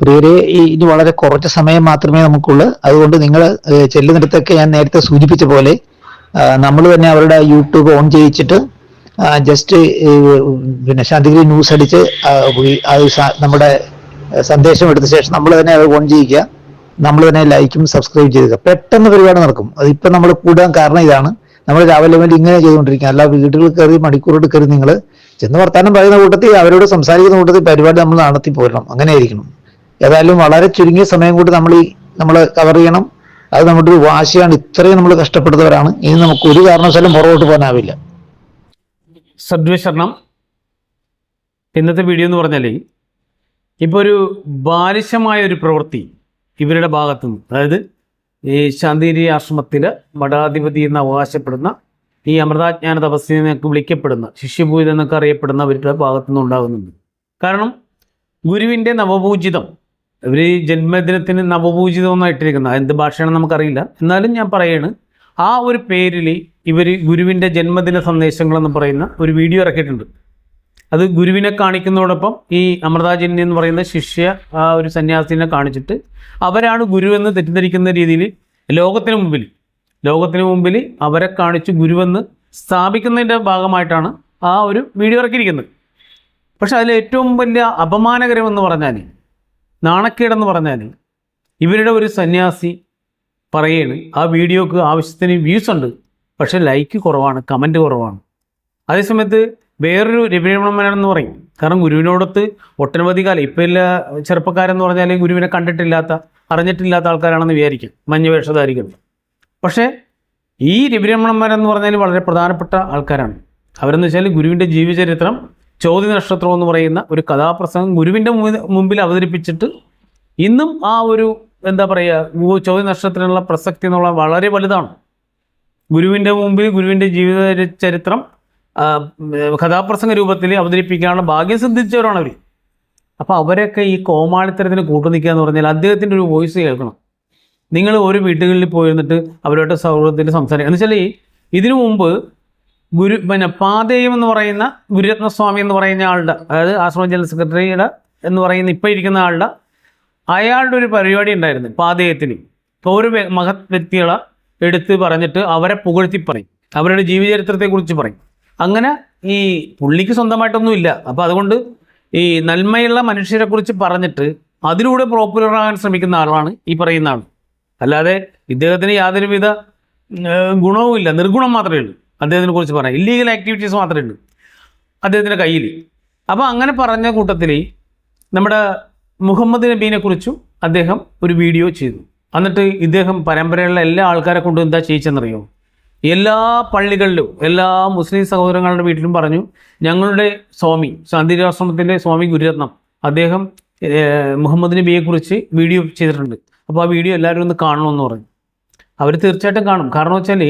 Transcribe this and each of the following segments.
പ്രിയരെ ഇനി വളരെ കുറച്ച് സമയം മാത്രമേ നമുക്കുള്ളൂ. അതുകൊണ്ട് നിങ്ങൾ ചെല്ലുന്നിടത്തൊക്കെ ഞാൻ നേരത്തെ സൂചിപ്പിച്ച പോലെ നമ്മൾ തന്നെ അവരുടെ യൂട്യൂബ് ഓൺ ചെയ്യിച്ചിട്ട് ജസ്റ്റ് പിന്നെ ശാന്തിഗിരി ന്യൂസ് അടിച്ച് അത് നമ്മുടെ സന്ദേശം എടുത്ത ശേഷം നമ്മൾ തന്നെ അത് ഓൺ ചെയ്യിക്കുക നമ്മൾ തന്നെ ലൈക്കും സബ്സ്ക്രൈബ് ചെയ്യുക. പെട്ടെന്ന് പരിപാടി നടക്കും. അതിപ്പോ നമ്മൾ കൂടാൻ കാരണം ഇതാണ്. നമ്മൾ രാവിലെ വേണ്ടി ഇങ്ങനെ ചെയ്തുകൊണ്ടിരിക്കുക. അല്ല വീടുകളിൽ കയറി മണിക്കൂറോട് കയറി നിങ്ങൾ ചെന്ന് വർത്താനം പറയുന്ന കൂട്ടത്തിൽ അവരോട് സംസാരിക്കുന്ന കൂട്ടത്തിൽ പരിപാടി നമ്മൾ നടത്തി പോരണം. അങ്ങനെ ആയിരിക്കണം ഏതായാലും വളരെ ചുരുങ്ങിയ സമയം കൊണ്ട് നമ്മൾ ഈ നമ്മൾ കവർ ചെയ്യണം. അത് നമ്മുടെ ഒരു വാശിയാണ്. ഇത്രയും നമ്മൾ കഷ്ടപ്പെടുന്നവരാണ്. ഇനി നമുക്ക് ഒരു കാരണവശാലും പുറകോട്ട് പോകാനാവില്ല. സദ്വിശരണം. ഇന്നത്തെ വീഡിയോ എന്ന് പറഞ്ഞാൽ ഇപ്പോൾ ഒരു ബാലിശമായ ഒരു പ്രവൃത്തി ഇവരുടെ ഭാഗത്തു നിന്ന് അതായത് ഈ ശാന്തിരി ആശ്രമത്തിൽ മഠാധിപതി എന്ന് അവകാശപ്പെടുന്ന ഈ അമൃതാജ്ഞാന തപസ്സിൽ നിന്നൊക്കെ വിളിക്കപ്പെടുന്ന ശിഷ്യപൂജ എന്നൊക്കെ അറിയപ്പെടുന്നവരുടെ ഭാഗത്തു നിന്ന് ഉണ്ടാകുന്നുണ്ട്. കാരണം ഗുരുവിന്റെ നവപൂജിതം ഇവർ ജന്മദിനത്തിന് നവപൂജിതമൊന്നും എന്നായിട്ടിരിക്കുന്നത് എന്ത് ഭാഷയാണെന്ന് നമുക്കറിയില്ല. എന്നാലും ഞാൻ പറയാണ് ആ ഒരു പേരിൽ ഇവർ ഗുരുവിന്റെ ജന്മദിന സന്ദേശങ്ങളെന്ന് പറയുന്ന ഒരു വീഡിയോ ഇറക്കിയിട്ടുണ്ട്. അത് ഗുരുവിനെ കാണിക്കുന്നതോടൊപ്പം ഈ അമൃതാജന്യ എന്ന് പറയുന്ന ശിഷ്യ ആ ഒരു സന്യാസിനെ കാണിച്ചിട്ട് അവരാണ് ഗുരുവെന്ന് തെറ്റിദ്ധരിക്കുന്ന രീതിയിൽ ലോകത്തിന് മുമ്പിൽ ലോകത്തിന് മുമ്പിൽ അവരെ കാണിച്ച് ഗുരുവെന്ന് സ്ഥാപിക്കുന്നതിന്റെ ഭാഗമായിട്ടാണ് ആ ഒരു വീഡിയോ ഇറക്കിയിരിക്കുന്നത്. പക്ഷെ അതിൽ ഏറ്റവും വലിയ അപമാനകരമെന്ന് പറഞ്ഞാൽ നാണക്കേടെന്ന് പറഞ്ഞാൽ ഇവരുടെ ഒരു സന്യാസി പറയുകയാണ് ആ വീഡിയോക്ക് ആവശ്യത്തിന് വ്യൂസ് ഉണ്ട് പക്ഷെ ലൈക്ക് കുറവാണ് കമന്റ് കുറവാണ്. അതേസമയത്ത് വേറൊരു രവിരമണമനാണെന്ന് പറയും. കാരണം ഗുരുവിനോടൊത്ത് ഒട്ടനവധി കാലം ഇപ്പം എല്ലാ ചെറുപ്പക്കാരെന്ന് പറഞ്ഞാൽ ഗുരുവിനെ കണ്ടിട്ടില്ലാത്ത അറിഞ്ഞിട്ടില്ലാത്ത ആൾക്കാരാണെന്ന് വിചാരിക്കും മഞ്ഞ വേഷധാരികൾ. പക്ഷേ ഈ രവിരമണന്മാരെന്ന് പറഞ്ഞാൽ വളരെ പ്രധാനപ്പെട്ട ആൾക്കാരാണ്. അവരെന്ന് വെച്ചാൽ ഗുരുവിന്റെ ജീവചരിത്രം ചോദ്യ നക്ഷത്രം എന്ന് പറയുന്ന ഒരു കഥാപ്രസംഗം ഗുരുവിന്റെ മുമ്പിൽ- അവതരിപ്പിച്ചിട്ട് ഇന്നും ആ ഒരു എന്താ പറയുക ചോദ്യ നക്ഷത്രത്തിനുള്ള പ്രസക്തി എന്നുള്ള വളരെ വലുതാണ്. ഗുരുവിന്റെ മുമ്പിൽ ഗുരുവിന്റെ ജീവിത ചരിത്രം കഥാപ്രസംഗ രൂപത്തിൽ അവതരിപ്പിക്കാനുള്ള ഭാഗ്യം സിദ്ധിച്ചവരാണ് അവർ അപ്പോൾ അവരൊക്കെ ഈ കോമാളിത്തരത്തിന് കൂട്ടു നിൽക്കുക എന്ന് പറഞ്ഞാൽ അദ്ദേഹത്തിന്റെ ഒരു വോയിസ് കേൾക്കണം. നിങ്ങൾ ഓരോ വീടുകളിൽ പോയിരുന്നിട്ട് അവരുമായിട്ട് സൗഹൃദത്തിൽ സംസാരിക്കുക. എന്ന് വെച്ചാൽ ഇതിനു മുമ്പ് ഗുരു പിന്നെ പാതേയം എന്ന് പറയുന്ന ഗുരുരത്നസ്വാമി എന്ന് പറയുന്ന ആളുടെ അതായത് ആശ്രമ ജനറൽ സെക്രട്ടറിയുടെ എന്ന് പറയുന്ന ഇപ്പോൾ ഇരിക്കുന്ന ആളുടെ അയാളുടെ ഒരു പരിപാടി ഉണ്ടായിരുന്നു പാതേയത്തിന്. വ്യ- മഹത് വ്യക്തികളെ എടുത്ത് പറഞ്ഞിട്ട് അവരെ പുകഴ്ത്തി പറയും. അവരുടെ ജീവചരിത്രത്തെക്കുറിച്ച് പറയും. അങ്ങനെ ഈ പുള്ളിക്ക് സ്വന്തമായിട്ടൊന്നും ഇല്ല. അപ്പോൾ അതുകൊണ്ട് ഈ നന്മയുള്ള മനുഷ്യരെക്കുറിച്ച് പറഞ്ഞിട്ട് അതിലൂടെ പോപ്പുലറാകാൻ ശ്രമിക്കുന്ന ആളാണ് ഈ പറയുന്ന ആൾ അല്ലാതെ ഇദ്ദേഹത്തിന് യാതൊരുവിധ ഏഹ്, ഗുണവും ഇല്ല നിർഗുണം മാത്രമേ ഉള്ളൂ. അദ്ദേഹത്തിനെ കുറിച്ച് പറയാം. ഇല്ലീഗൽ ആക്ടിവിറ്റീസ് മാത്രമേ ഉണ്ട് അദ്ദേഹത്തിന്റെ കയ്യിൽ അപ്പോൾ അങ്ങനെ പറഞ്ഞ കൂട്ടത്തിൽ നമ്മുടെ മുഹമ്മദ് നബീനെ കുറിച്ചും അദ്ദേഹം ഒരു വീഡിയോ ചെയ്തു. എന്നിട്ട് ഇദ്ദേഹം പരമ്പരയുള്ള എല്ലാ ആൾക്കാരെ കൊണ്ട് എന്താ ചെയ്യിച്ചെന്നറിയോ? എല്ലാ പള്ളികളിലും എല്ലാ മുസ്ലിം സഹോദരങ്ങളുടെ വീട്ടിലും പറഞ്ഞു ഞങ്ങളുടെ സ്വാമി ശാന്തിരാശ്രമത്തിന്റെ സ്വാമി ഗുരുരത്നം അദ്ദേഹം മുഹമ്മദ് നബിയെ കുറിച്ച് വീഡിയോ ചെയ്തിട്ടുണ്ട്. അപ്പോൾ ആ വീഡിയോ എല്ലാവരും ഒന്ന് കാണണമെന്ന് പറഞ്ഞു. അവർ തീർച്ചയായിട്ടും കാണും. കാരണം വെച്ചാൽ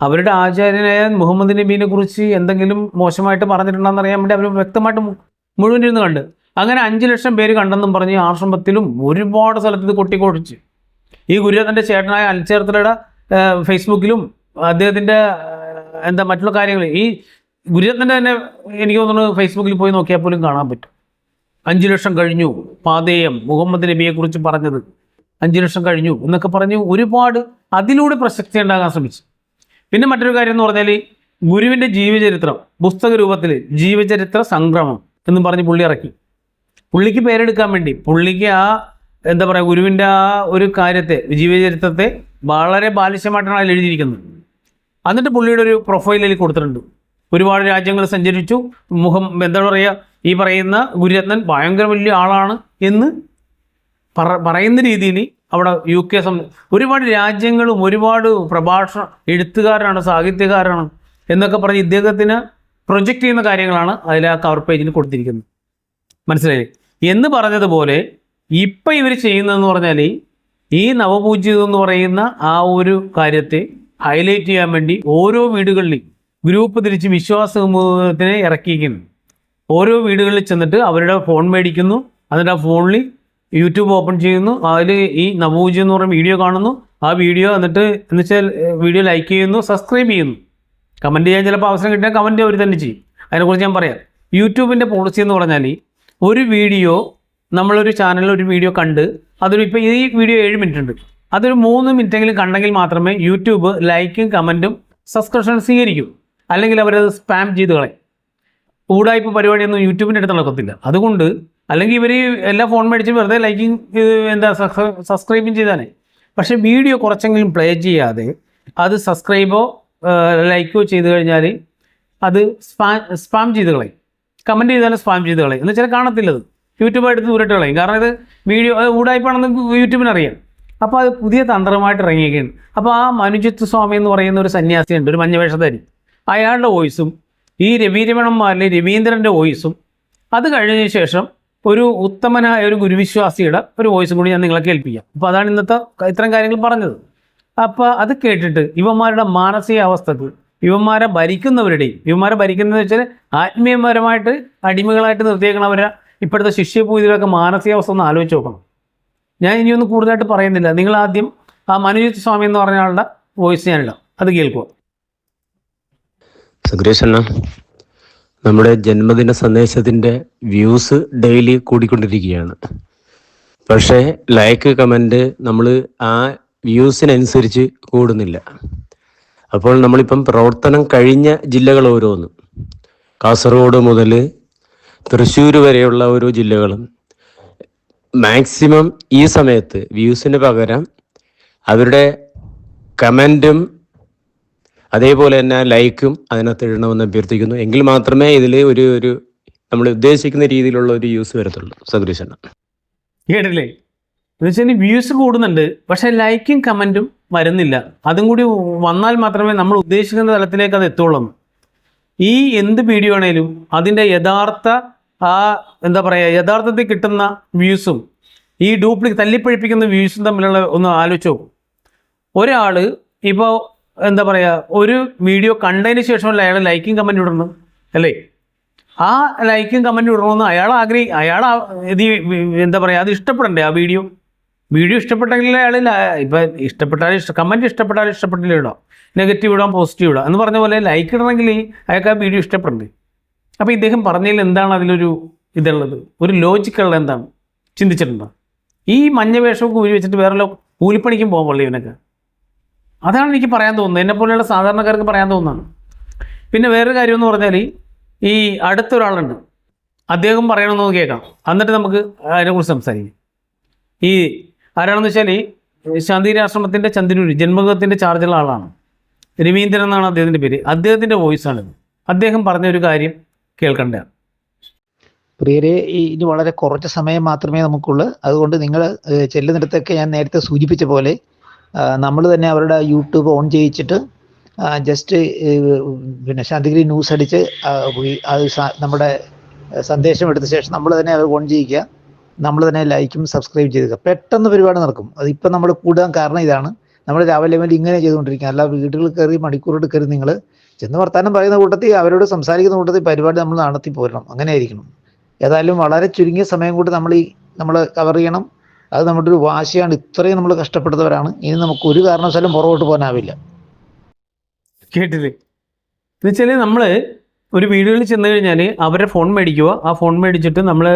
അവരുടെ ആചാര്യനായ മുഹമ്മദ് നബീനെ കുറിച്ച് എന്തെങ്കിലും മോശമായിട്ട് പറഞ്ഞിട്ടുണ്ടെന്ന് അറിയാൻ വേണ്ടി അവർ വ്യക്തമായിട്ട് മുഴുവൻ ഇരുന്ന് കണ്ട്. അങ്ങനെ അഞ്ച് ലക്ഷം പേര് കണ്ടെന്നും പറഞ്ഞ് ആശ്രമത്തിലും ഒരുപാട് സ്ഥലത്ത് ഇത് കൊട്ടിക്കൊടിച്ച് ഈ ഗുരുതന്റെ ചേട്ടനായ അൽച്ചേർത്തലയുടെ ഫേസ്ബുക്കിലും അദ്ദേഹത്തിന്റെ എന്താ മറ്റുള്ള കാര്യങ്ങൾ ഈ ഗുരുതന്റെ തന്നെ എനിക്ക് തോന്നുന്നു ഫേസ്ബുക്കിൽ പോയി നോക്കിയാൽ പോലും കാണാൻ പറ്റും. അഞ്ച് ലക്ഷം കഴിഞ്ഞു പാതേയം മുഹമ്മദ് നബിയെ കുറിച്ച് പറഞ്ഞത് അഞ്ച് ലക്ഷം കഴിഞ്ഞു എന്നൊക്കെ പറഞ്ഞ് ഒരുപാട് അതിലൂടെ പ്രശസ്തി ഉണ്ടാകാൻ ശ്രമിച്ചു. പിന്നെ മറ്റൊരു കാര്യം എന്ന് പറഞ്ഞാൽ ഗുരുവിന്റെ ജീവചരിത്രം പുസ്തക രൂപത്തിൽ ജീവചരിത്ര സംക്രമം എന്ന് പറഞ്ഞ് പുള്ളി ഇറക്കി. പുള്ളിക്ക് പേരെടുക്കാൻ വേണ്ടി പുള്ളിക്ക് ആ എന്താ പറയുക ഗുരുവിന്റെ ആ ഒരു കാര്യത്തെ ജീവചരിത്രത്തെ വളരെ ബാലിശ്യമായിട്ടാണ് അതിൽ എഴുതിയിരിക്കുന്നത്. എന്നിട്ട് പുള്ളിയുടെ ഒരു പ്രൊഫൈൽ പ്രൊഫൈലിൽ കൊടുത്തിട്ടുണ്ട്. ഒരുപാട് രാജ്യങ്ങൾ സഞ്ചരിച്ചു. മുഖം എന്താ പറയുക ഈ പറയുന്ന ഗുരുരത്നൻ ഭയങ്കര വലിയ ആളാണ് എന്ന് പറയുന്ന രീതിയിൽ അവിടെ യു കെ സം ഒരുപാട് രാജ്യങ്ങളും ഒരുപാട് പ്രഭാഷണ എഴുത്തുകാരാണ് സാഹിത്യകാരാണ് എന്നൊക്കെ പറഞ്ഞ് ഇദ്ദേഹത്തിന് പ്രൊജക്റ്റ് ചെയ്യുന്ന കാര്യങ്ങളാണ് അതിൽ ആ കവർ പേജിൽ കൊടുത്തിരിക്കുന്നത്. മനസ്സിലായി എന്ന് പറഞ്ഞതുപോലെ ഇപ്പം ഇവർ ചെയ്യുന്നതെന്ന് പറഞ്ഞാൽ ഈ നവപൂജ്യം എന്ന് പറയുന്ന ആ ഒരു കാര്യത്തെ ഹൈലൈറ്റ് ചെയ്യാൻ വേണ്ടി ഓരോ വീടുകളിലും ഗ്രൂപ്പ് തിരിച്ച് വിശ്വാസ സമൂഹത്തിനെ ഇറക്കിയിരിക്കുന്നു. ഓരോ വീടുകളിൽ ചെന്നിട്ട് അവരുടെ ഫോൺ മേടിക്കുന്നു. എന്നിട്ട് ആ ഫോണിൽ യൂട്യൂബ് ഓപ്പൺ ചെയ്യുന്നു. അതിൽ ഈ നവൂജി എന്ന് പറയുന്ന വീഡിയോ കാണുന്നു. ആ വീഡിയോ എന്നിട്ട് എന്ന് വെച്ചാൽ വീഡിയോ ലൈക്ക് ചെയ്യുന്നു സബ്സ്ക്രൈബ് ചെയ്യുന്നു. കമന്റ് ചെയ്യാൻ ചിലപ്പോൾ അവസരം കിട്ടിയാൽ കമന്റ് അവർ തന്നെ ചെയ്യും. അതിനെക്കുറിച്ച് ഞാൻ പറയാം. യൂട്യൂബിന്റെ പോളിസി എന്ന് പറഞ്ഞാൽ ഒരു വീഡിയോ നമ്മളൊരു ചാനലിൽ ഒരു വീഡിയോ കണ്ട് അതൊരു ഇപ്പോൾ ഈ വീഡിയോ ഏഴ് മിനിറ്റ് ഉണ്ട്. അതൊരു മൂന്ന് മിനിറ്റെങ്കിലും കണ്ടെങ്കിൽ മാത്രമേ യൂട്യൂബ് ലൈക്കും കമന്റും സബ്സ്ക്രിപ്ഷൻ സ്വീകരിക്കൂ. അല്ലെങ്കിൽ അവരത് സ്പാം ചെയ്ത് കളയും. ഊടായ്പ പരിപാടിയൊന്നും യൂട്യൂബിന്റെ അടുത്ത് നടക്കത്തില്ല. അതുകൊണ്ട് അല്ലെങ്കിൽ ഇവർ എല്ലാ ഫോൺ മേടിച്ച് വെറുതെ ലൈക്കിങ് എന്താ സബ്സ്ക്രൈബും ചെയ്താലേ. പക്ഷേ വീഡിയോ കുറച്ചെങ്കിലും പ്ലേ ചെയ്യാതെ അത് സബ്സ്ക്രൈബോ ലൈക്കോ ചെയ്ത് കഴിഞ്ഞാൽ അത് സ്പാം സ്പാം ചെയ്ത് കളയും. കമന്റ് ചെയ്താലും സ്പാം ചെയ്ത് കളയും. എന്ന് വെച്ചാൽ കാണത്തില്ലത്. യൂട്യൂബായിട്ട് ദൂരിട്ട് കളയും. കാരണം ഇത് വീഡിയോ അത് ഊടായ്പാണെന്ന് യൂട്യൂബിന് അറിയാം. അപ്പോൾ അത് പുതിയ തന്ത്രമായിട്ട് ഇറങ്ങിയൊക്കെയാണ് അപ്പോൾ ആ മനുജിത്ത് സ്വാമി എന്ന് പറയുന്ന ഒരു സന്യാസിയുണ്ട് ഒരു മഞ്ഞവേഷധാരി. അയാളുടെ വോയിസും ഈ രവീരമണന്മാരിലെ രവീന്ദ്രന്റെ വോയിസും അത് കഴിഞ്ഞതിന് ശേഷം ഒരു ഉത്തമനായ ഒരു ഗുരുവിശ്വാസിയുടെ ഒരു വോയിസും കൂടി ഞാൻ നിങ്ങളെ കേൾപ്പിക്കാം. അപ്പോൾ അതാണ് ഇന്നത്തെ ഇത്തരം കാര്യങ്ങൾ പറഞ്ഞത്. അപ്പോൾ അത് കേട്ടിട്ട് ഇവന്മാരുടെ മാനസികാവസ്ഥക്ക് ഇവന്മാരെ ഭരിക്കുന്നവരുടെയും ഇവന്മാരെ ഭരിക്കുന്നത് വെച്ചാൽ ആത്മീയപരമായിട്ട് അടിമകളായിട്ട് നിർത്തിയേക്കണവരെ ഇപ്പോഴത്തെ ശിഷ്യപൂതികളൊക്കെ മാനസികാവസ്ഥ ഒന്ന് ആലോചിച്ച് നോക്കണം. ഞാൻ ഇനിയൊന്നും കൂടുതലായിട്ട് പറയുന്നില്ല. നിങ്ങൾ ആദ്യം ആ മനുജിത് സ്വാമി എന്ന് പറഞ്ഞ ആളുടെ വോയിസ് ഞാനിടാം അത് കേൾക്കുക. സുഗ്രേഷണ്ണ നമ്മുടെ ജന്മദിന സന്ദേശത്തിന്റെ വ്യൂസ് ഡെയിലി കൂടിക്കൊണ്ടിരിക്കുകയാണ്. പക്ഷേ ലൈക്ക് കമന്റ് നമ്മൾ ആ വ്യൂസിനനുസരിച്ച് കൂടുന്നില്ല. അപ്പോൾ നമ്മളിപ്പം പ്രവർത്തനം കഴിഞ്ഞ ജില്ലകൾ ഓരോന്നും. കാസർഗോഡ് മുതൽ തൃശ്ശൂർ വരെയുള്ള ഓരോ ജില്ലകളും മാക്സിമം ഈ സമയത്ത് വ്യൂസിന് പകരം അവരുടെ കമന്റും അതേപോലെ തന്നെ ലൈക്കും അതിനകത്ത് ഇടണമെന്ന് അഭ്യർത്ഥിക്കുന്നു. എങ്കിൽ മാത്രമേ ഇതിൽ ഒരു ഒരു നമ്മൾ ഉദ്ദേശിക്കുന്ന രീതിയിലുള്ള ഒരു യൂസ് വരത്തുള്ളൂ. സദൃശന കേട്ടില്ലേ? എന്ന് വെച്ചാൽ വ്യൂസ് കൂടുന്നുണ്ട്. പക്ഷേ ലൈക്കും കമന്റും വരുന്നില്ല. അതും കൂടി വന്നാൽ മാത്രമേ നമ്മൾ ഉദ്ദേശിക്കുന്ന തലത്തിലേക്ക് അത് എത്തുള്ളൂ. ഈ എന്ത് വീഡിയോ ആണേലും അതിന്റെ യഥാർത്ഥ ആ എന്താ പറയുക യഥാർത്ഥത്തിൽ കിട്ടുന്ന വ്യൂസും ഈ ഡ്യൂപ്ലി തല്ലിപ്പഴിപ്പിക്കുന്ന വ്യൂസും തമ്മിലുള്ള ഒന്ന് ആലോചിച്ച് നോക്കും. ഒരാൾ ഇപ്പോൾ എന്താ പറയുക ഒരു വീഡിയോ കണ്ടതിന് ശേഷം അയാൾ ലൈക്കും കമന്റ് ഇടണം അല്ലേ? ആ ലൈക്കും കമന്റ് ഇടണമെന്ന് അയാൾ ആഗ്രഹി അയാൾ ഇത് എന്താ പറയുക അത് ഇഷ്ടപ്പെടണ്ടേ ആ വീഡിയോ വീഡിയോ ഇഷ്ടപ്പെട്ടെങ്കിൽ അയാൾ ഇപ്പം ഇഷ്ടപ്പെട്ടാലും ഇഷ്ട കമന്റ് ഇഷ്ടപ്പെട്ടാലും ഇഷ്ടപ്പെട്ടില്ല ഇടാം. നെഗറ്റീവ് ഇടാം പോസിറ്റീവ് ഇടാം. എന്ന് പറഞ്ഞ പോലെ ലൈക്ക് ഇടണമെങ്കിൽ അയാൾക്ക് ആ വീഡിയോ ഇഷ്ടപ്പെടണ്ടേ? അപ്പോൾ ഇദ്ദേഹം പറഞ്ഞതിൽ എന്താണ് അതിലൊരു ഇതുള്ളത്? ഒരു ലോജിക്കുള്ളത് എന്താണ്? ചിന്തിച്ചിട്ടുണ്ടോ? ഈ മഞ്ഞ വേഷമൊക്കെ ഊരി വെച്ചിട്ട് വേറെ കൂലിപ്പണിക്കും പോകാൻ പള്ളി ഇവനൊക്കെ? അതാണ് എനിക്ക് പറയാൻ തോന്നുന്നത്. എന്നെ പോലെയുള്ള സാധാരണക്കാർക്ക് പറയാൻ തോന്നുന്നതാണ്. പിന്നെ വേറൊരു കാര്യം എന്ന് പറഞ്ഞാൽ ഈ അടുത്തൊരാളുണ്ട്. അദ്ദേഹം പറയണമെന്ന് കേൾക്കാം. എന്നിട്ട് നമുക്ക് അതിനെക്കുറിച്ച് സംസാരിക്കാം. ഈ ആരാണെന്ന് വെച്ചാൽ ഈ ശാന്തിരാശ്രമത്തിന്റെ ആശ്രമത്തിന്റെ ജന്മഗൃഹത്തിന്റെ ചാർജുള്ള ആളാണ്. രവീന്ദ്രൻ എന്നാണ് അദ്ദേഹത്തിന്റെ പേര്. അദ്ദേഹത്തിന്റെ വോയിസാണിത് അദ്ദേഹം പറഞ്ഞ ഒരു കാര്യം കേൾക്കണ്ട? പ്രിയരെ ഇനി വളരെ കുറച്ച് സമയം മാത്രമേ നമുക്കുള്ളൂ. അതുകൊണ്ട് നിങ്ങൾ ചെല്ലുന്നിടത്തൊക്കെ ഞാൻ നേരത്തെ സൂചിപ്പിച്ച പോലെ നമ്മൾ തന്നെ അവരുടെ യൂട്യൂബ് ഓൺ ചെയ്യിച്ചിട്ട് ജസ്റ്റ് പിന്നെ ശാന്തിഗിരി ന്യൂസ് അടിച്ച് അത് നമ്മുടെ സന്ദേശം എടുത്ത ശേഷം നമ്മൾ തന്നെ അത് ഓൺ ചെയ്യിക്കുക നമ്മൾ തന്നെ ലൈക്കും സബ്സ്ക്രൈബ് ചെയ്തുക പെട്ടെന്ന് പരിപാടി നടക്കും. അതിപ്പം നമ്മൾ കൂടാൻ കാരണം ഇതാണ്. നമ്മൾ രാവിലെ മുതൽ ഇങ്ങനെ ചെയ്തുകൊണ്ടിരിക്കുക. അല്ല വീടുകളിൽ കയറി മണിക്കൂറുകൾ കയറി നിങ്ങൾ ചെന്ന് വർത്താനം പറയുന്ന കൂട്ടത്തിൽ അവരോട് സംസാരിക്കുന്ന കൂട്ടത്തിൽ പരിപാടി നമ്മൾ നടത്തി പോരണം. അങ്ങനെ ആയിരിക്കണം ഏതായാലും വളരെ ചുരുങ്ങിയ സമയം കൊണ്ട് നമ്മൾ ഈ നമ്മൾ കവർ ചെയ്യണം. അത് നമ്മുടെ ഒരു വാശിയാണ്. ഇത്രയും നമ്മൾ കഷ്ടപ്പെടുന്നവരാണ് ഇനി നമുക്ക് ഒരു കാരണവശാലും പുറകോട്ട് പോകാനാവില്ല. കേട്ടില്ലേ? എന്ന് വെച്ചാൽ നമ്മൾ ഒരു വീടുകളിൽ ചെന്ന് കഴിഞ്ഞാൽ അവരുടെ ഫോൺ മേടിക്കുക. ആ ഫോൺ മേടിച്ചിട്ട് നമ്മൾ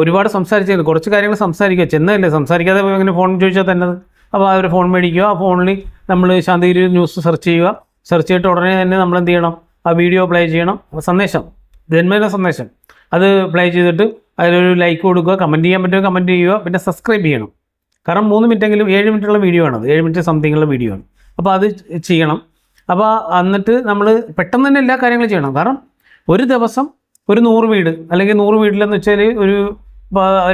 ഒരുപാട് സംസാരിച്ചു കുറച്ച് കാര്യങ്ങൾ സംസാരിക്കുക. ചെന്നല്ലേ സംസാരിക്കാതെ അങ്ങനെ ഫോൺ ചോദിച്ചാൽ തന്നെ അപ്പോൾ അവരുടെ ഫോൺ മേടിക്കുക. ആ ഫോണിൽ നമ്മൾ ശാന്തിഗിരി ന്യൂസ് സെർച്ച് ചെയ്യുക. സെർച്ച് ചെയ്തിട്ട് ഉടനെ തന്നെ നമ്മൾ എന്ത് ചെയ്യണം? ആ വീഡിയോ പ്ലേ ചെയ്യണം. സന്ദേശം. ജന്മദിന സന്ദേശം. അത് പ്ലേ ചെയ്തിട്ട് അതിലൊരു ലൈക്ക് കൊടുക്കുക കമന്റ് ചെയ്യാൻ പറ്റുമോ കമന്റ് ചെയ്യുക പിന്നെ സബ്സ്ക്രൈബ് ചെയ്യണം. കാരണം മൂന്ന് മിനിറ്റെങ്കിലും ഏഴ് മിനിറ്റുള്ള വീഡിയോ ആണത്. ഏഴ് മിനിറ്റ് സംതിങ് ഉള്ള വീഡിയോ ആണ്. അപ്പോൾ അത് ചെയ്യണം. അപ്പോൾ എന്നിട്ട് നമ്മൾ പെട്ടെന്ന് തന്നെ എല്ലാ കാര്യങ്ങളും ചെയ്യണം. കാരണം ഒരു ദിവസം ഒരു നൂറ് വീട് അല്ലെങ്കിൽ നൂറ് വീട്ടിലെന്ന് വെച്ചാൽ ഒരു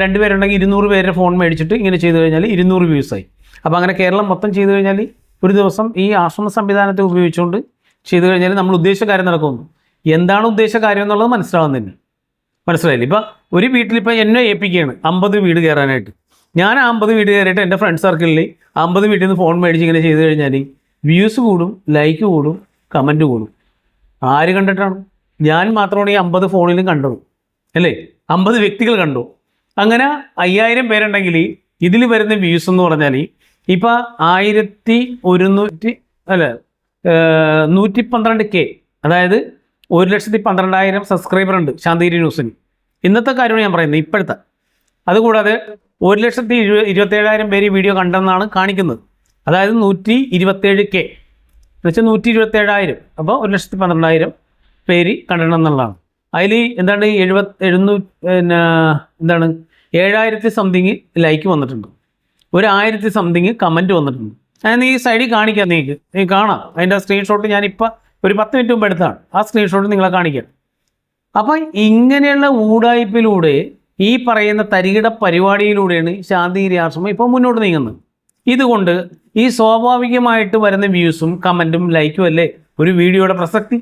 രണ്ട് പേരുണ്ടെങ്കിൽ ഇരുന്നൂറ് പേരുടെ ഫോൺ മേടിച്ചിട്ട് ഇങ്ങനെ ചെയ്തു കഴിഞ്ഞാൽ ഇരുന്നൂറ് വ്യൂസായി അപ്പോൾ അങ്ങനെ കേരളം മൊത്തം ചെയ്തു കഴിഞ്ഞാൽ ഒരു ദിവസം ഈ ആശ്രമ സംവിധാനത്തെ ഉപയോഗിച്ചുകൊണ്ട് ചെയ്തു കഴിഞ്ഞാൽ നമ്മൾ ഉദ്ദേശിച്ച കാര്യം നടക്കുന്നു. എന്താണ് ഉദ്ദേശിച്ച കാര്യം എന്നുള്ളത് മനസ്സിലാവുന്നില്ല. മനസ്സിലായില്ല? ഇപ്പം ഒരു വീട്ടിലിപ്പോൾ എന്നെ ഏൽപ്പിക്കുകയാണ്. അമ്പത് വീട് കയറാനായിട്ട്. ഞാൻ അമ്പത് വീട് കയറിയിട്ട് എന്റെ ഫ്രണ്ട് സർക്കിളിൽ അമ്പത് വീട്ടിൽ നിന്ന് ഫോൺ മേടിച്ച് ഇങ്ങനെ ചെയ്ത് കഴിഞ്ഞാൽ വ്യൂസ് കൂടും ലൈക്ക് കൂടും കമന്റ് കൂടും. ആര് കണ്ടിട്ടാണ്? ഞാൻ മാത്രമാണ് ഈ അമ്പത് ഫോണിലും കണ്ടത്. അല്ലേ? അമ്പത് വ്യക്തികൾ കണ്ടു. അങ്ങനെ അയ്യായിരം പേരുണ്ടെങ്കിൽ ഇതിൽ വരുന്ന വ്യൂസ് എന്ന് പറഞ്ഞാൽ ഇപ്പം ആയിരത്തി ഒരുന്നൂറ്റി അല്ല നൂറ്റി പന്ത്രണ്ട് കെ അതായത് ഒരു ലക്ഷത്തി പന്ത്രണ്ടായിരം സബ്സ്ക്രൈബർ ഉണ്ട് ശാന്തിഗിരി ന്യൂസിന് ഇന്നത്തെ കാര്യമാണ് ഞാൻ പറയുന്നത് ഇപ്പോഴത്തെ. അതുകൂടാതെ ഒരു ലക്ഷത്തി ഇരുപ ഇരുപത്തേഴായിരം പേര് ഈ വീഡിയോ കണ്ടെന്നാണ് കാണിക്കുന്നത്. അതായത് നൂറ്റി ഇരുപത്തേഴ് കെ. എന്നുവെച്ചാൽ നൂറ്റി ഇരുപത്തേഴായിരം. അപ്പോൾ ഒരു ലക്ഷത്തി പന്ത്രണ്ടായിരം പേര് കണ്ടിടണം എന്നുള്ളതാണ്. അതിൽ എന്താണ് എഴുപത് എഴുന്നൂ പിന്നെ എന്താണ് ഏഴായിരത്തി സംതിങ് ലൈക്ക് വന്നിട്ടുണ്ട്. ഒരു ആയിരത്തി സംതിങ് കമന്റ് വന്നിട്ടുണ്ട്. ഞാൻ ഈ സൈഡിൽ കാണിക്കാം നിങ്ങൾക്ക്. നീ കാണാം. അതിന്റെ സ്ക്രീൻഷോട്ട് ഞാനിപ്പോൾ ഒരു പത്ത് മിനിറ്റ് മുമ്പ് എടുത്താണ് ആ സ്ക്രീൻഷോട്ട് നിങ്ങളെ കാണിക്കാം. അപ്പം ഇങ്ങനെയുള്ള ഊടായ്പിലൂടെ ഈ പറയുന്ന തരികിട പരിപാടിയിലൂടെയാണ് ശാന്തിഗിരി ആശ്രമം ഇപ്പോൾ മുന്നോട്ട് നീങ്ങുന്നത്. ഇതുകൊണ്ട് ഈ സ്വാഭാവികമായിട്ട് വരുന്ന വ്യൂസും കമന്റും ലൈക്കും അല്ലേ? ഒരു വീഡിയോയുടെ പ്രസക്തി.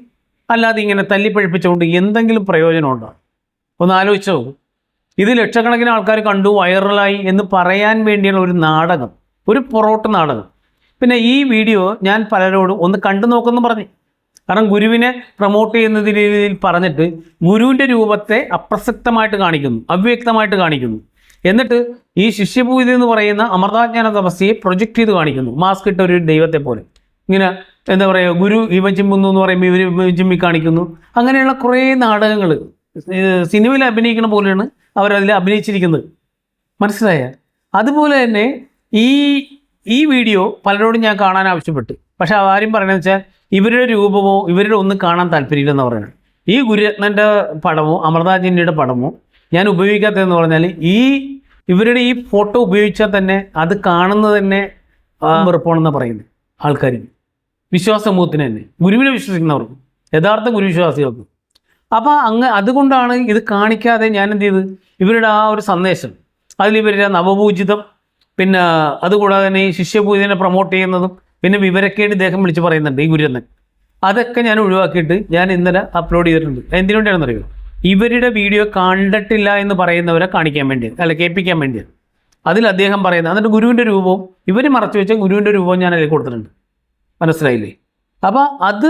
അല്ലാതെ ഇങ്ങനെ തല്ലിപ്പഴിപ്പിച്ചുകൊണ്ട് എന്തെങ്കിലും പ്രയോജനമുണ്ടോ ഒന്ന് ആലോചിച്ചോ ഇത് ലക്ഷക്കണക്കിന് ആൾക്കാർ കണ്ടു വൈറലായി എന്ന് പറയാൻ വേണ്ടിയുള്ള ഒരു നാടകം ഒരു പൊറോട്ട് നാടകം. പിന്നെ ഈ വീഡിയോ ഞാൻ പലരോടും ഒന്ന് കണ്ടു നോക്കുമെന്ന് പറഞ്ഞു. കാരണം ഗുരുവിനെ പ്രൊമോട്ട് ചെയ്യുന്ന രീതിയിൽ പറഞ്ഞിട്ട് ഗുരുവിന്റെ രൂപത്തെ അപ്രസക്തമായിട്ട് കാണിക്കുന്നു അവ്യക്തമായിട്ട് കാണിക്കുന്നു. എന്നിട്ട് ഈ ശിഷ്യപൂജ എന്ന് പറയുന്ന അമൃതാജ്ഞാന തപസ്യയെ പ്രൊജക്റ്റ് ചെയ്ത് കാണിക്കുന്നു. മാസ്ക് ഇട്ട ഒരു ദൈവത്തെ പോലെ. ഇങ്ങനെ എന്താ പറയുക ഗുരു ഇവൻ ചിമ്മുന്നു എന്ന് പറയുമ്പോൾ ഇവർ ചിമ്മി കാണിക്കുന്നു. അങ്ങനെയുള്ള കുറേ നാടകങ്ങൾ സിനിമയിൽ അഭിനയിക്കുന്ന പോലെയാണ് അവരതിൽ അഭിനയിച്ചിരിക്കുന്നത്. മനസ്സിലായ? അതുപോലെ തന്നെ ഈ ഈ വീഡിയോ പലരോടും ഞാൻ കാണാൻ ആവശ്യപ്പെട്ടു. പക്ഷെ ആരും പറയണമെന്ന് വെച്ചാൽ ഇവരുടെ രൂപമോ ഇവരുടെ ഒന്നും കാണാൻ താല്പര്യമില്ലെന്ന് പറയുന്നത്. ഈ ഗുരുരത്നന്റെ പടമോ അമൃതാജിന്റെ പടമോ ഞാൻ ഉപയോഗിക്കാത്തതെന്ന് പറഞ്ഞാൽ ഈ ഇവരുടെ ഈ ഫോട്ടോ ഉപയോഗിച്ചാൽ തന്നെ അത് കാണുന്നത് തന്നെ വെറുപ്പാണെന്ന് പറയുന്നത് ആൾക്കാർ. വിശ്വാസ സമൂഹത്തിന് തന്നെ. ഗുരുവിനെ വിശ്വസിക്കുന്നവർക്ക് യഥാർത്ഥ ഗുരുവിശ്വാസികൾക്ക്. അപ്പോൾ അങ്ങ് അതുകൊണ്ടാണ് ഇത് കാണിക്കാതെ ഞാൻ എന്ത് ചെയ്ത്? ഇവരുടെ ആ ഒരു സന്ദേശം. അതിൽ ഇവരുടെ നവപൂജിതം പിന്നെ അതുകൂടാതെ തന്നെ ഈ ശിഷ്യപൂജനെ പ്രൊമോട്ട് ചെയ്യുന്നതും പിന്നെ വിവരക്കേട് ഇദ്ദേഹം വിളിച്ച് പറയുന്നുണ്ട് ഈ ഗുരുരൻ അതൊക്കെ ഞാൻ ഒഴിവാക്കിയിട്ട് ഞാൻ ഇന്നലെ അപ്ലോഡ് ചെയ്തിട്ടുണ്ട്. എന്തിനുകൊണ്ടാണെന്നറിയോ ഇവരുടെ വീഡിയോ കണ്ടിട്ടില്ല എന്ന് പറയുന്നവരെ കാണിക്കാൻ വേണ്ടിയാണ് അല്ല കേൾപ്പിക്കാൻ വേണ്ടിയാണ് അതിൽ അദ്ദേഹം പറയുന്നത് എന്നിട്ട് ഗുരുവിന്റെ രൂപവും ഇവർ മറച്ചു വെച്ച ഗുരുവിന്റെ രൂപവും ഞാൻ അതിൽ കൊടുത്തിട്ടുണ്ട്. മനസ്സിലായില്ലേ? അപ്പോൾ അത്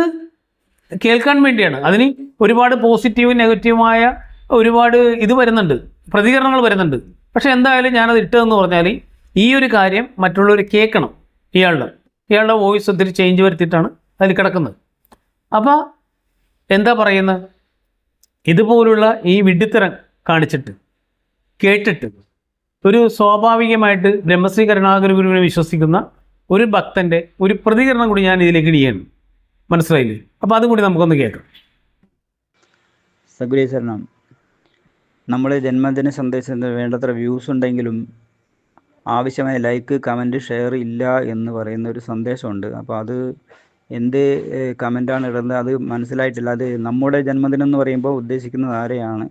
കേൾക്കാൻ വേണ്ടിയാണ്. അതിന് ഒരുപാട് പോസിറ്റീവും നെഗറ്റീവുമായ ഒരുപാട് ഇത് വരുന്നുണ്ട്. പ്രതികരണങ്ങൾ വരുന്നുണ്ട്. പക്ഷേ എന്തായാലും ഞാനത് ഇട്ടതെന്ന് പറഞ്ഞാൽ ഈ ഒരു കാര്യം മറ്റുള്ളവർ കേൾക്കണം ഇയാളുടെ. ഇയാളുടെ വോയിസ് ഒത്തിരി ചേഞ്ച് വരുത്തിയിട്ടാണ് അതിൽ കിടക്കുന്നത്. അപ്പോൾ എന്താ പറയുന്നത് ഇതുപോലുള്ള ഈ വിഡിത്തരം കാണിച്ചിട്ട് കേട്ടിട്ട് ഒരു സ്വാഭാവികമായിട്ട് ബ്രഹ്മശ്രീ കരുണാകര ഗുരുവിനെ വിശ്വസിക്കുന്ന ഒരു ഭക്തന്റെ ഒരു പ്രതികരണം കൂടി ഞാൻ ഇതിലേക്ക് ഇടിയാണ് മനസ്സിലായില്ലേ? അപ്പോൾ അതും കൂടി നമുക്കൊന്ന് കേൾക്കാം. സഗുരീശരണം നമ്മുടെ ജന്മദിന സന്ദേശത്തിന് വേണ്ടത്ര വ്യൂസ് ഉണ്ടെങ്കിലും ആവശ്യമായ ലൈക്ക് കമന്റ് ഷെയർ ഇല്ല എന്ന് പറയുന്ന ഒരു സന്ദേശമുണ്ട്. അപ്പോൾ അത് എന്ത് കമന്റാണ് ഇടുന്നത് അത് മനസ്സിലായിട്ടില്ല. അത് നമ്മുടെ ജന്മദിനം എന്ന് പറയുമ്പോൾ ഉദ്ദേശിക്കുന്നത് ആരെയാണ്?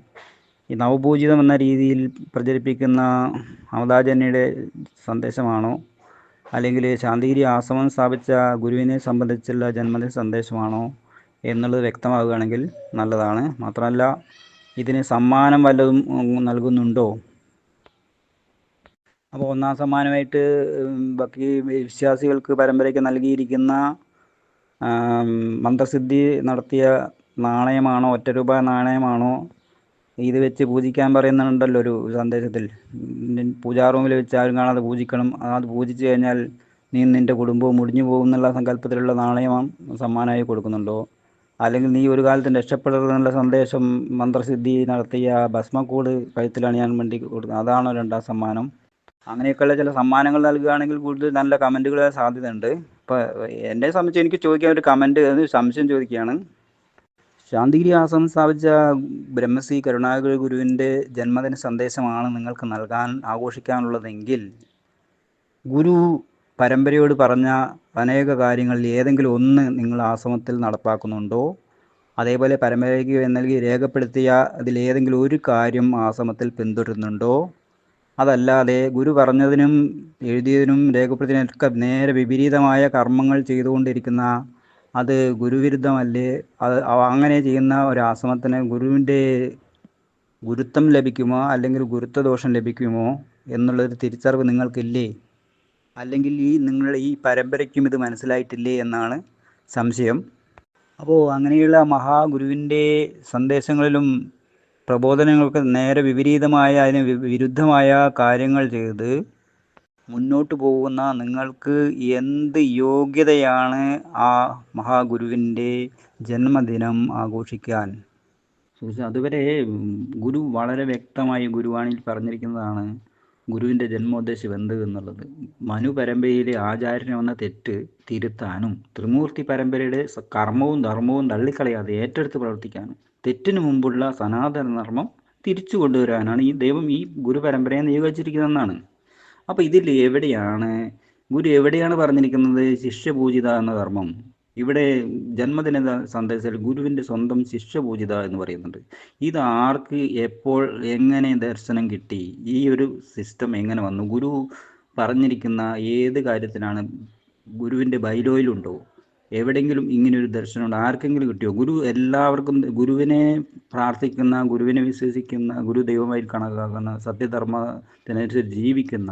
ഈ നവപൂജിതം എന്ന രീതിയിൽ പ്രചരിപ്പിക്കുന്ന അമതാജന്യയുടെ സന്ദേശമാണോ? അല്ലെങ്കിൽ ശാന്തിഗിരി ആശ്രമം സ്ഥാപിച്ച ഗുരുവിനെ സംബന്ധിച്ചുള്ള ജന്മദിന സന്ദേശമാണോ എന്നുള്ളത് വ്യക്തമാവുകയാണെങ്കിൽ നല്ലതാണ്. മാത്രമല്ല ഇതിന് സമ്മാനം വല്ലതും നൽകുന്നുണ്ടോ? അപ്പോൾ ഒന്നാം സമ്മാനമായിട്ട് ബാക്കി വിശ്വാസികൾക്ക് പരമ്പരയ്ക്ക് നൽകിയിരിക്കുന്ന മന്ത്രസിദ്ധി നടത്തിയ നാണയമാണോ ഒറ്റ രൂപ നാണയമാണോ ഇത് വെച്ച് പൂജിക്കാൻ പറയുന്നുണ്ടല്ലോ ഒരു സന്ദേശത്തിൽ. പൂജാ റൂമിൽ വെച്ച് ആരും കാണാതെ പൂജിക്കണം. അത് പൂജിച്ചു കഴിഞ്ഞാൽ നീ നിന്റെ കുടുംബവും മുടിഞ്ഞു പോകും എന്നുള്ള സങ്കല്പത്തിലുള്ള നാണയമാണ് സമ്മാനമായി കൊടുക്കുന്നുണ്ടോ? അല്ലെങ്കിൽ നീ ഒരു കാലത്തും രക്ഷപ്പെടരുതെന്നുള്ള സന്ദേശം മന്ത്രസിദ്ധി നടത്തിയ ഭസ്മക്കൂട് കഴുത്തിലാണ് ഞാൻ വേണ്ടി കൊടുക്കുന്നത് അതാണോ രണ്ടാം സമ്മാനം? അങ്ങനെയൊക്കെയുള്ള ചില സമ്മാനങ്ങൾ നൽകുകയാണെങ്കിൽ കൂടുതൽ നല്ല കമന്റുകൾ സാധ്യതയുണ്ട്. ഇപ്പോൾ എന്നെ സംബന്ധിച്ച് എനിക്ക് ചോദിക്കാൻ ഒരു കമന്റ് സംശയം ചോദിക്കുകയാണ്. ശാന്തിഗിരി ആശ്രമം സ്ഥാപിച്ച ബ്രഹ്മശ്രീ കരുണാകര ഗുരുവിന്റെ ജന്മദിന സന്ദേശമാണ് നിങ്ങൾക്ക് നൽകാൻ ആഘോഷിക്കാനുള്ളതെങ്കിൽ ഗുരു പരമ്പരയോട് പറഞ്ഞ അനേക കാര്യങ്ങളിൽ ഏതെങ്കിലും ഒന്ന് നിങ്ങൾ ആശ്രമത്തിൽ നടപ്പാക്കുന്നുണ്ടോ? അതേപോലെ പരമ്പരയ്ക്ക് നൽകി രേഖപ്പെടുത്തിയ അതിലേതെങ്കിലും ഒരു കാര്യം ആശ്രമത്തിൽ പിന്തുടരുന്നുണ്ടോ? അതല്ലാതെ ഗുരു പറഞ്ഞതിനും എഴുതിയതിനും രേഖപ്പെടുത്തിയതിനൊക്കെ നേരെ വിപരീതമായ കർമ്മങ്ങൾ ചെയ്തുകൊണ്ടിരിക്കുന്ന അത് ഗുരുവിരുദ്ധമല്ലേ? അത് അങ്ങനെ ചെയ്യുന്ന ഒരു ആശ്രമത്തിന് ഗുരുവിന്റെ ഗുരുത്വം ലഭിക്കുമോ? അല്ലെങ്കിൽ ഗുരുത്വദോഷം ലഭിക്കുമോ? എന്നുള്ളൊരു തിരിച്ചറിവ് നിങ്ങൾക്കില്ലേ? അല്ലെങ്കിൽ ഈ നിങ്ങൾ ഈ പരമ്പരയ്ക്കും ഇത് മനസ്സിലായിട്ടില്ലേ എന്നാണ് സംശയം. അപ്പോൾ അങ്ങനെയുള്ള മഹാഗുരുവിന്റെ സന്ദേശങ്ങളിലും പ്രബോധനങ്ങൾക്ക് നേരെ വിപരീതമായ അതിന് വിരുദ്ധമായ കാര്യങ്ങൾ ചെയ്ത് മുന്നോട്ട് പോകുന്ന നിങ്ങൾക്ക് എന്ത് യോഗ്യതയാണ് ആ മഹാഗുരുവിന്റെ ജന്മദിനം ആഘോഷിക്കാൻ? അതുവരെ ഗുരു വളരെ വ്യക്തമായി ഗുരുവാണിയിൽ പറഞ്ഞിരിക്കുന്നതാണ് ഗുരുവിന്റെ ജന്മോദ്ദേശം എന്ത് എന്നുള്ളത്. മനു പരമ്പരയിലെ ആചാര്യനെ വന്ന തെറ്റ് തിരുത്താനും ത്രിമൂർത്തി പരമ്പരയുടെ കർമ്മവും ധർമ്മവും തള്ളിക്കളയാതെ ഏറ്റെടുത്ത് പ്രവർത്തിക്കാനും തെറ്റിനു മുമ്പുള്ള സനാതന ധർമ്മം തിരിച്ചു കൊണ്ടുവരാനാണ് ഈ ദൈവം ഈ ഗുരു പരമ്പരയെ നിയോഗിച്ചിരിക്കുന്നതെന്നാണ്. അപ്പോൾ ഇതിൽ എവിടെയാണ് ഗുരു എവിടെയാണ് പറഞ്ഞിരിക്കുന്നത് ശിഷ്യപൂജിത എന്ന ധർമ്മം? ഇവിടെ ജന്മദിന സന്ദേശത്തിൽ ഗുരുവിന്റെ സ്വന്തം ശിഷ്യപൂജിത എന്ന് പറയുന്നുണ്ട്. ഇത് ആർക്ക് എപ്പോൾ എങ്ങനെ ദർശനം കിട്ടി? ഈ ഒരു സിസ്റ്റം എങ്ങനെ വന്നു? ഗുരു പറഞ്ഞിരിക്കുന്ന ഏത് കാര്യത്തിനാണ് ഗുരുവിന്റെ ബൈലോയിലുണ്ടോ എവിടെയെങ്കിലും ഇങ്ങനെ ഒരു ദർശനം ഉണ്ടോ ആർക്കെങ്കിലും കിട്ടിയോ? ഗുരു എല്ലാവർക്കും ഗുരുവിനെ പ്രാർത്ഥിക്കുന്ന ഗുരുവിനെ വിശ്വസിക്കുന്ന ഗുരു ദൈവമായി കണക്കാക്കുന്ന സത്യധർമ്മത്തിനനുസരിച്ച് ജീവിക്കുന്ന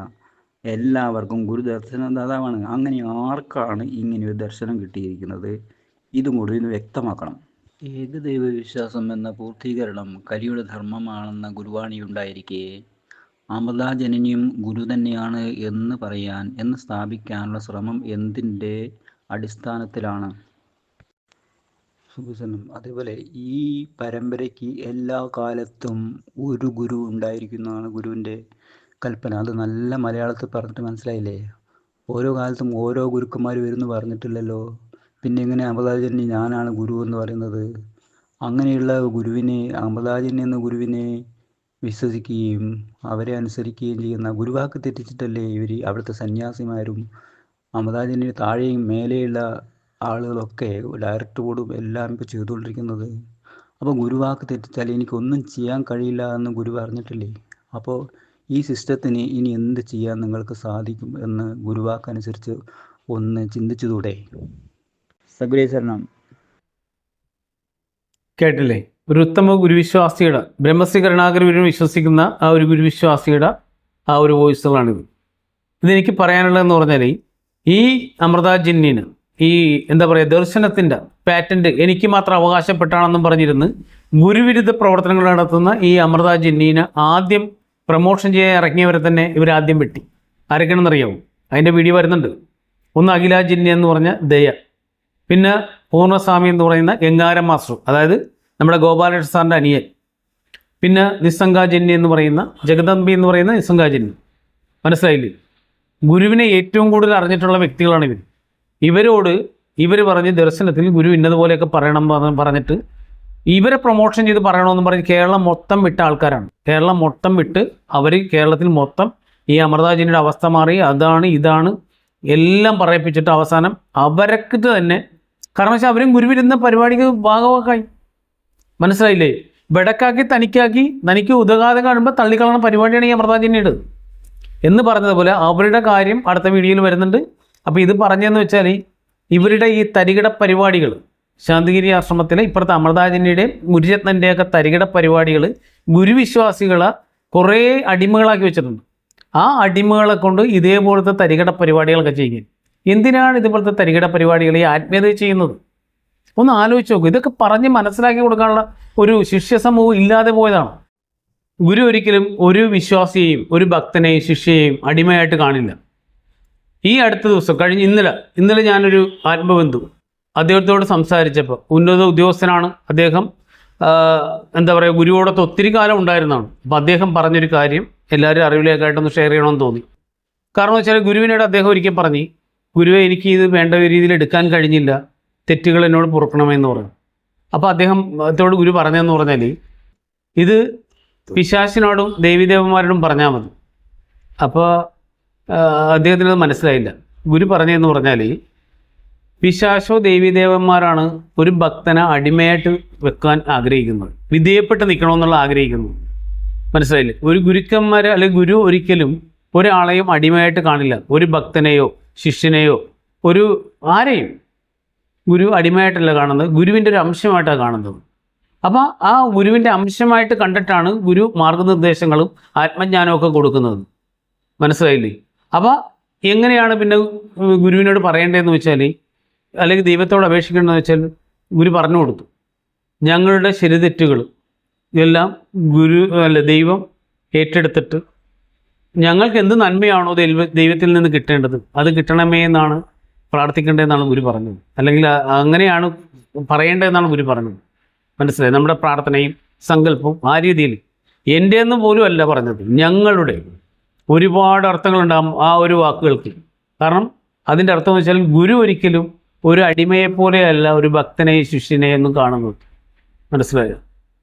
എല്ലാവർക്കും ഗുരു ദർശനദാതാവാണ് അങ്ങനെ ആർക്കാണ് ഇങ്ങനെ ഒരു ദർശനം കിട്ടിയിരിക്കുന്നത്? ഇതും കൂടി ഇന്ന് വ്യക്തമാക്കണം. ഏകദൈവ വിശ്വാസം എന്ന പൂർത്തീകരണം കലിയുടെ ധർമ്മമാണെന്ന ഗുരുവാണിയുണ്ടായിരിക്കെ അമൃതാജനനിയും ഗുരു തന്നെയാണ് എന്ന് പറയാൻ എന്ന് സ്ഥാപിക്കാനുള്ള ശ്രമം എന്തിന്റെ അടിസ്ഥാനത്തിലാണ്. സുഖസനം അതേപോലെ ഈ പരമ്പരയ്ക്ക് എല്ലാ കാലത്തും ഒരു ഗുരു ഉണ്ടായിരിക്കുന്നതാണ് ഗുരുവിന്റെ കൽപ്പന. അത് നല്ല മലയാളത്തിൽ പറഞ്ഞിട്ട് മനസ്സിലായില്ലേ? ഓരോ കാലത്തും ഓരോ ഗുരുക്കന്മാർ വരുന്നു പറഞ്ഞിട്ടില്ലല്ലോ. പിന്നെ എങ്ങനെ അമൃതാചാര്യന് ഞാനാണ് ഗുരു എന്ന് പറയുന്നത്? അങ്ങനെയുള്ള ഗുരുവിനെ അമൃതാചാര്യൻ എന്ന ഗുരുവിനെ വിശ്വസിക്കുകയും അവരെ അനുസരിക്കുകയും ചെയ്യുന്ന ഗുരുവാക്ക് തെറ്റിച്ചിട്ടല്ലേ ഇവർ അവിടുത്തെ സന്യാസിമാരും അമൃതാചാര്യന് താഴെയും മേലെയുള്ള ആളുകളൊക്കെ ഡയറക്റ്റ് ബോർഡും എല്ലാം ഇപ്പോൾ ചെയ്തുകൊണ്ടിരിക്കുന്നത്. അപ്പോൾ ഗുരുവാക്ക് തെറ്റിച്ചാൽ എനിക്കൊന്നും ചെയ്യാൻ കഴിയില്ല എന്ന് ഗുരു പറഞ്ഞിട്ടില്ലേ? അപ്പോൾ ഈ സിസ്റ്റത്തിന് ഇനി എന്ത് ചെയ്യാൻ നിങ്ങൾക്ക് സാധിക്കും എന്ന് ഗുരുവാക്കനുസരിച്ച് ഒന്ന് ചിന്തിച്ചതൂടെ സഗുരേശ്വരണം കേട്ടില്ലേ? ഒരു ഉത്തമ ഗുരുവിശ്വാസിയുടെ ബ്രഹ്മശ്രീ വിശ്വസിക്കുന്ന ആ ഒരു ഗുരുവിശ്വാസിയുടെ ആ ഒരു വോയിസുകളാണിത് ഇതെനിക്ക് പറയാനുള്ളതെന്ന് പറഞ്ഞാൽ ഈ അമൃതാജിന്നിന് ഈ എന്താ പറയുക ദർശനത്തിന്റെ പാറ്റന്റ് എനിക്ക് മാത്രം അവകാശപ്പെട്ടാണെന്നും പറഞ്ഞിരുന്ന് ഗുരുവിരുദ്ധ പ്രവർത്തനങ്ങൾ നടത്തുന്ന ഈ അമൃതാജിന്നീനെ ആദ്യം പ്രൊമോഷൻ ചെയ്യാൻ ഇറങ്ങിയവരെ തന്നെ ഇവർ ആദ്യം വെട്ടി. ആരൊക്കെയാണെന്നറിയാമോ അതിന്റെ വീഡിയോ വരുന്നുണ്ട്. ഒന്ന് അഖില ജിന്നി എന്ന് പറഞ്ഞ ദയ. പിന്നെ പൂർണസ്വാമി എന്ന് പറയുന്ന ഗംഗാരം മാസ്റ്റർ അതായത് നമ്മുടെ ഗോപാലകൃഷ്ണ സാറിന്റെ അനിയൻ. പിന്നെ നിസ്സംഗാജന്യ എന്ന് പറയുന്ന ജഗദമ്പി എന്ന് പറയുന്ന നിസ്സംഗാജന്യ മനസ്സിലായില്ലേ? ഗുരുവിനെ ഏറ്റവും കൂടുതൽ അറിഞ്ഞിട്ടുള്ള വ്യക്തികളാണ് ഇവർ ഇവരോട് ഇവർ പറഞ്ഞ് ദർശനത്തിൽ ഗുരു ഇന്നതുപോലെയൊക്കെ പറയണം പറഞ്ഞിട്ട് ഇവരെ പ്രൊമോഷൻ ചെയ്ത് പറയണമെന്ന് പറഞ്ഞ് കേരളം മൊത്തം വിട്ട ആൾക്കാരാണ്. കേരളം മൊത്തം വിട്ട് അവർ കേരളത്തിൽ മൊത്തം ഈ അമൃതാജിനിയുടെ അവസ്ഥ മാറി അതാണ് ഇതാണ് എല്ലാം പറയിപ്പിച്ചിട്ട് അവസാനം അവരക്ക് തന്നെ കാരണം വെച്ചാൽ അവരും ഗുരുവിരുന്ന പരിപാടിക്ക് ഭാഗമാക്കായി മനസ്സിലായില്ലേ? വെടക്കാക്കി തനിക്കാക്കി തനിക്ക് ഉദഘാതം കാണുമ്പോൾ തള്ളിക്കളണ പരിപാടിയാണ് ഈ അമൃതാജിനിയുടെ എന്ന് പറഞ്ഞതുപോലെ അവരുടെ കാര്യം അടുത്ത വീഡിയോയിൽ വരുന്നുണ്ട്. അപ്പോൾ ഇത് പറഞ്ഞതെന്ന് വെച്ചാൽ ഇവരുടെ ഈ തരികിട പരിപാടികൾ ശാന്തിഗിരി ആശ്രമത്തിലെ ഇപ്പുറത്തെ അമൃതാജിനിയുടെയും ഗുരുരത്നന്റെയൊക്കെ തരികിട പരിപാടികൾ ഗുരുവിശ്വാസികളെ കുറേ അടിമകളാക്കി വെച്ചിട്ടുണ്ട്. ആ അടിമകളെ കൊണ്ട് ഇതേപോലത്തെ തരികിട പരിപാടികളൊക്കെ ചെയ്യുക. എന്തിനാണ് ഇതുപോലത്തെ തരികിട പരിപാടികൾ ഈ ആത്മീയത ചെയ്യുന്നത്? ഒന്ന് ആലോചിച്ച് നോക്കൂ. ഇതൊക്കെ പറഞ്ഞ് മനസ്സിലാക്കി കൊടുക്കാനുള്ള ഒരു ശിഷ്യ സമൂഹം ഇല്ലാതെ പോയതാണ്? ഗുരു ഒരിക്കലും ഒരു വിശ്വാസിയെയും ഒരു ഭക്തനെയും ശിഷ്യയെയും അടിമയായിട്ട് കാണില്ല. ഈ അടുത്ത ദിവസം കഴിഞ്ഞ ഇന്നലെ ഇന്നലെ ഞാനൊരു ആത്മബന്ധു അദ്ദേഹത്തോട് സംസാരിച്ചപ്പോൾ ഉന്നത ഉദ്യോഗസ്ഥനാണ് അദ്ദേഹം എന്താ പറയുക ഗുരുവോടൊത്ത് ഒത്തിരി കാലം ഉണ്ടായിരുന്നതാണ് അപ്പോൾ അദ്ദേഹം പറഞ്ഞൊരു കാര്യം എല്ലാവരും അറിവിലേക്കായിട്ടൊന്ന് ഷെയർ ചെയ്യണമെന്ന് തോന്നി. കാരണം വെച്ചാൽ ഗുരുവിനോട് അദ്ദേഹം ഒരിക്കൽ പറഞ്ഞു ഗുരുവെ എനിക്ക് ഇത് വേണ്ട രീതിയിൽ എടുക്കാൻ കഴിഞ്ഞില്ല. തെറ്റുകൾ എന്നോട് പൊറുക്കണമെന്ന് പറഞ്ഞു. അപ്പോൾ അദ്ദേഹം അദ്ദേഹത്തോട് ഗുരു പറഞ്ഞതെന്ന് പറഞ്ഞാൽ ഇത് പിശാശിനോടും ദേവീദേവന്മാരോടും പറഞ്ഞാൽ മതി. അപ്പോൾ അദ്ദേഹത്തിന് അത് മനസ്സിലായില്ല. ഗുരു പറഞ്ഞതെന്ന് പറഞ്ഞാൽ പിശാശോ ദേവീദേവന്മാരാണ് ഒരു ഭക്തനെ അടിമയായിട്ട് വെക്കാൻ ആഗ്രഹിക്കുന്നത്. വിധേയപ്പെട്ട് നിൽക്കണമെന്നുള്ള ആഗ്രഹിക്കുന്നത് മനസ്സിലായില്ലേ? ഒരു ഗുരുക്കന്മാരെ അല്ലെങ്കിൽ ഗുരു ഒരിക്കലും ഒരാളെയും അടിമയായിട്ട് കാണില്ല. ഒരു ഭക്തനെയോ ശിഷ്യനെയോ ഒരു ആരെയും ഗുരു അടിമയായിട്ടല്ല കാണുന്നത്. ഗുരുവിന്റെ ഒരു അംശമായിട്ടാണ് കാണുന്നത്. അപ്പോൾ ആ ഗുരുവിന്റെ അംശമായിട്ട് കണ്ടിട്ടാണ് ഗുരു മാർഗനിർദ്ദേശങ്ങളും ആത്മജ്ഞാനവും ഒക്കെ കൊടുക്കുന്നത്. മനസ്സിലായില്ലേ? അപ്പോൾ എങ്ങനെയാണ് പിന്നെ ഗുരുവിനോട് പറയേണ്ടതെന്ന് വെച്ചാൽ അല്ലെങ്കിൽ ദൈവത്തോട് അപേക്ഷിക്കേണ്ടതെന്ന് വെച്ചാൽ ഗുരു പറഞ്ഞു കൊടുത്തു. ഞങ്ങളുടെ ശരിതെറ്റുകൾ ഇതെല്ലാം ഗുരു അല്ല ദൈവം ഏറ്റെടുത്തിട്ട് ഞങ്ങൾക്ക് എന്ത് നന്മയാണോ ദൈവ ദൈവത്തിൽ നിന്ന് കിട്ടേണ്ടത് അത് കിട്ടണമേ എന്നാണ് പ്രാർത്ഥിക്കേണ്ടതെന്നാണ് ഗുരു പറഞ്ഞത്. അല്ലെങ്കിൽ അങ്ങനെയാണ് പറയേണ്ടതെന്നാണ് ഗുരു പറഞ്ഞത്. മനസ്സിലായി? നമ്മുടെ പ്രാർത്ഥനയും സങ്കല്പവും ആ രീതിയിൽ എന്റെ എന്ന് പോലും അല്ല പറഞ്ഞത്. ഞങ്ങളുടെ ഒരുപാട് അർത്ഥങ്ങളുണ്ടാകും ആ ഒരു വാക്കുകൾക്ക്. കാരണം അതിന്റെ അർത്ഥം എന്ന് വെച്ചാൽ ഗുരു ഒരിക്കലും ഒരു അടിമയെപ്പോലെയല്ല ഒരു ഭക്തനെ ശിഷ്യനെ എന്നും കാണുന്നത്. മനസ്സിലായോ?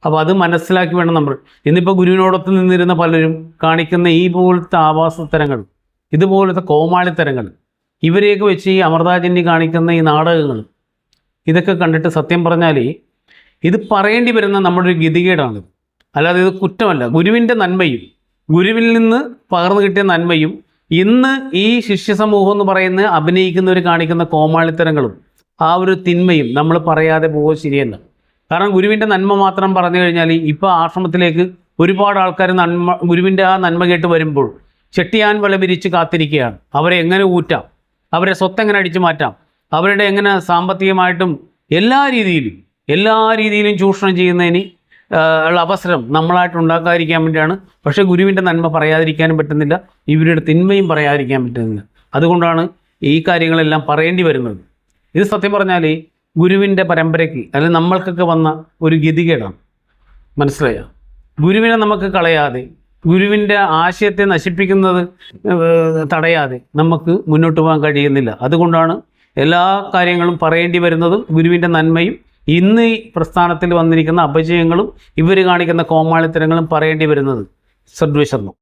അപ്പോൾ അത് മനസ്സിലാക്കി വേണം നമ്മൾ. ഇന്നിപ്പോൾ ഗുരുവിനോടൊത്ത് നിന്നിരുന്ന പലരും കാണിക്കുന്ന ഈ പോലത്തെ ആവാസത്തരങ്ങൾ ഇതുപോലത്തെ കോമാളിത്തരങ്ങൾ ഇവരെയൊക്കെ വെച്ച് ഈ അമൃതാജന്യ കാണിക്കുന്ന ഈ നാടകങ്ങൾ ഇതൊക്കെ കണ്ടിട്ട് സത്യം പറഞ്ഞാൽ ഇത് പറയേണ്ടി വരുന്ന നമ്മുടെ ഒരു ഗതികേടാണ്. അല്ലാതെ ഇത് കുറ്റമല്ല. ഗുരുവിന്റെ നന്മയും ഗുരുവിൽ നിന്ന് പകർന്നു കിട്ടിയ നന്മയും ഇന്ന് ഈ ശിഷ്യ സമൂഹം എന്ന് പറയുന്ന അഭിനയിക്കുന്നവർ കാണിക്കുന്ന കോമാളിത്തരങ്ങളും ആ ഒരു തിന്മയും നമ്മൾ പറയാതെ പോകുക ശരിയല്ല. കാരണം ഗുരുവിന്റെ നന്മ മാത്രം പറഞ്ഞു കഴിഞ്ഞാൽ ഇപ്പോൾ ആശ്രമത്തിലേക്ക് ഒരുപാട് ആൾക്കാർ നന്മ ഗുരുവിന്റെ ആ നന്മ കേട്ട് വരുമ്പോൾ ചെട്ടിയാൻ വല വിരിച്ച് കാത്തിരിക്കുകയാണ്. അവരെ എങ്ങനെ ഊറ്റാം? അവരെ സ്വത്ത് എങ്ങനെ അടിച്ചു മാറ്റാം? അവരുടെ എങ്ങനെ സാമ്പത്തികമായിട്ടും എല്ലാ രീതിയിലും എല്ലാ രീതിയിലും ചൂഷണം ചെയ്യുന്നതിന് ഉള്ള അവസരം നമ്മളായിട്ട് ഉണ്ടാക്കാതിരിക്കാൻ വേണ്ടിയാണ്. പക്ഷേ ഗുരുവിന്റെ നന്മ പറയാതിരിക്കാനും പറ്റുന്നില്ല ഇവരുടെ തിന്മയും പറയാതിരിക്കാൻ പറ്റുന്നില്ല. അതുകൊണ്ടാണ് ഈ കാര്യങ്ങളെല്ലാം പറയേണ്ടി വരുന്നത്. ഇത് സത്യം പറഞ്ഞാൽ ഗുരുവിന്റെ പരമ്പരയ്ക്ക് അല്ലെങ്കിൽ നമ്മൾക്കൊക്കെ വന്ന ഒരു ഗതികേടാണ്. മനസ്സിലായോ? ഗുരുവിനെ നമുക്ക് കളയാതെ ഗുരുവിന്റെ ആശയത്തെ നശിപ്പിക്കുന്നത് തടയാതെ നമുക്ക് മുന്നോട്ട് പോകാൻ കഴിയുന്നില്ല. അതുകൊണ്ടാണ് എല്ലാ കാര്യങ്ങളും പറയേണ്ടി വരുന്നതും ഗുരുവിന്റെ നന്മയും ഇന്ന് ഈ പ്രസ്ഥാനത്തിൽ വന്നിരിക്കുന്ന അപജയങ്ങളും ഇവർ കാണിക്കുന്ന കോമാളിത്തരങ്ങളും പറയേണ്ടി വരുന്നത് സദ്വിശർമ്മം